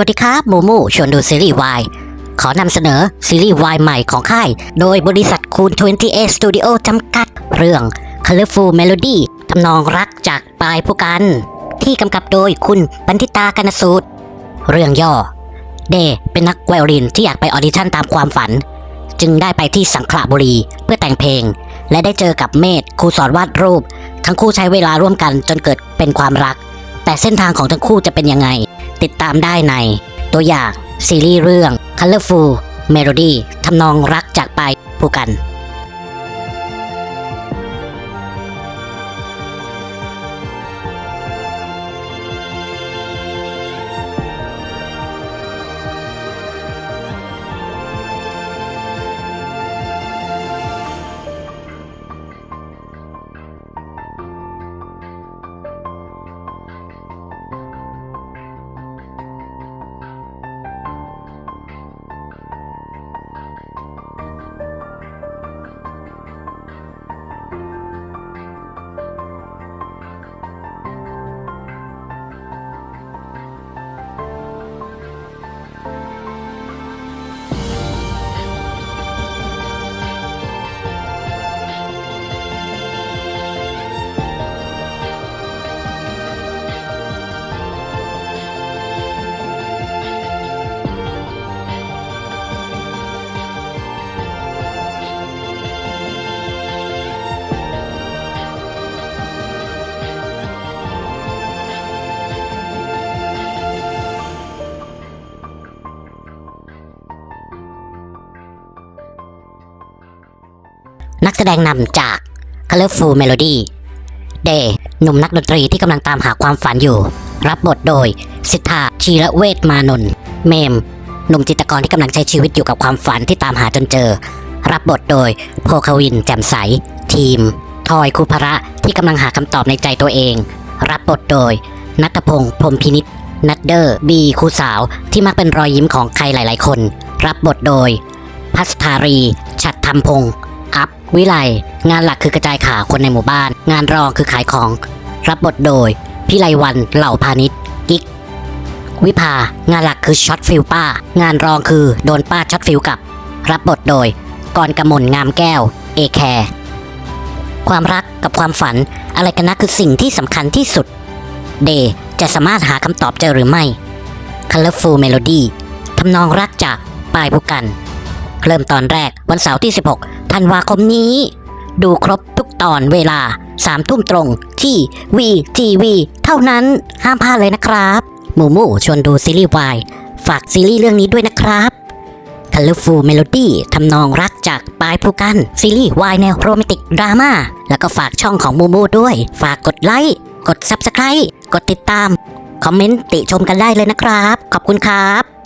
วัสดีครับมูมูชวนดูซีรีส์วายขอนำเสนอซีรีส์วายใหม่ของค่าย โดยบริษัทคูณ28 Studio จำกัด เรื่อง Colorful Melody ทำนองรักจากปลายผู้กัน ที่กำกับโดยคุณปันธิตากนสูตร เรื่องย่อ เดเป็นนักไวโอลินที่อยากไปออดิชั่นตามความฝัน จึงได้ไปที่สังขละบุรีเพื่อแต่งเพลง และได้เจอกับเมธครูสอนวาดรูป ทั้งคู่ใช้เวลาร่วมกันจนเกิดเป็นความรัก แต่เส้นทางของทั้งคู่จะเป็นยังไง ติดตามได้ใน ตัวอย่างซีรีส์เรื่อง Colorful Melody ทำนองรักจากปลายผู้กัน นักแสดงนำจาก Colorful Melody เดย์หนุ่มนักดนตรีที่กำลังตามหาความฝันอยู่ รับบทโดย สิทธาชีระเวทมานนท์เมม หนุ่มจิตรกรที่กำลังใช้ชีวิตอยู่กับความฝันที่ตามหาจนเจอ รับบทโดยโพควินแจ่มใส ทีม ทอยคุภระที่กำลังหาคำตอบในใจตัวเอง รับบทโดย นัทพงศ์พรมพินิษนัดเดอร์ บีคูสาวที่มักเป็นรอยยิ้มของใครหลาย ๆ คน รับบทโดย พัสธารี ฉัดธรรมพงศ์ อัพ วิไล งานหลักคือกระจายข่าวคนในหมู่บ้าน งานรองคือขายของ รับบทโดยพิไลวัน เหล่าพาณิชย์กิ๊ก วิภา งานหลักคือช็อตฟิลป้า งานรองคือโดนป้าช็อตฟิลกับ รับบทโดยกรกมลงามแก้ว เอแคร์ความรักกับความฝันอะไรกันนะคือสิ่งที่สำคัญที่สุด เดจะสามารถหาคำตอบเจอหรือไม่ Colorful Melody ทำนองรักจากปายผู้กัน เริ่มตอนแรกวันเสาร์ที่ 16 ธันวาคมนี้ ดูครบทุกตอนเวลา3ทุ่มตรงที่ VTV เท่านั้นห้ามพลาดเลยนะครับ หมูหมูชวนดูซีรีส์วายฝากซีรีส์เรื่องนี้ด้วยนะครับ Colorful Melody ทำนองรักจากปลายผู้กัน ซีรีส์วายแนวโรแมนติกดราม่าแล้วก็ฝากช่องของมูมูด้วย ฝากกดไลค์ กด Subscribe กดติดตาม คอมเมนต์ติชมกันได้เลยนะครับ ขอบคุณครับ